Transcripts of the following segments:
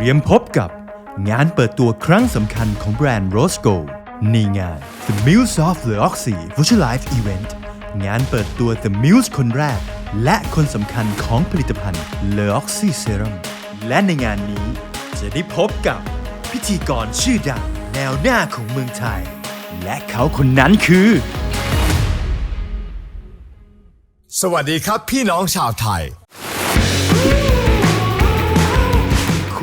ตรียมพบกับงานเปิดตัวครั้งสำคัญของแบรนด์ Rose Gold ในงาน The Muse of the Oxy Virtual Life Event งานเปิดตัว The Muse คนแรก และคนสำคัญของผลิตภัณฑ์ Le Oxy Serum และในงานนี้จะได้พบกับพิธีกรชื่อดังแนวหน้าของเมืองไทย และเขาคนนั้นคือ สวัสดีครับพี่น้องชาวไทย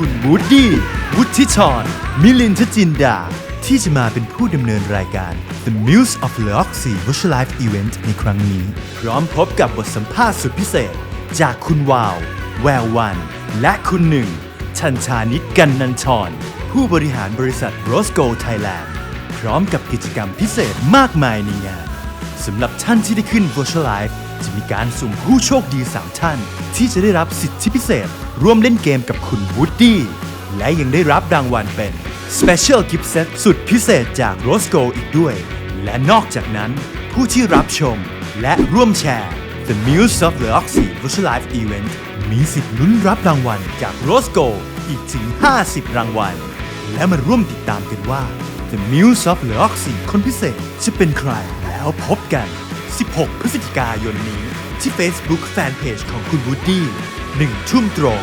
คุณวูดดี้วุฒิชรมิลินทจินดา ที่จะมาเป็นผู้ดำเนินรายการ The Muse of l o x y Virtual Life Event ในครั้งนี้ พร้อมพบกับบทสัมภาษณ์สุดพิเศษ จากคุณวาว แวววัน และคุณหนึ่ง ชันชานิดกันนันชร ผู้บริหารบริษัท Rose Gold Thailand พร้อมกับกิจกรรมพิเศษมากมายในงานสำหรับท่านที่ได้ขึ้น Virtual Life จะมีการสุ่มผู้โชคดี 3 ท่าน ที่จะได้รับสิทธิพิเศษ ร่วมเล่นเกมกับคุณวูดดี้และยังได้รับรางวัลเป็น Special Gift Set สุดพิเศษจาก Rose Gold อีกด้วย และนอกจากนั้น ผู้ที่รับชมและร่วมแชร์ The Muse of the Oxy Virtual Life Event มีสิทธิ์ลุ้นรับรางวัลจาก Rose Gold อีกถึง 50 รางวัล และมาร่วมติดตามกันว่า The Muse of the Oxy คนพิเศษจะเป็นใครแล้วพบกัน 16 พฤศจิกายนนี้ ที่ Facebook Fanpage ของคุณวูดดี้1 ทุ่มตรง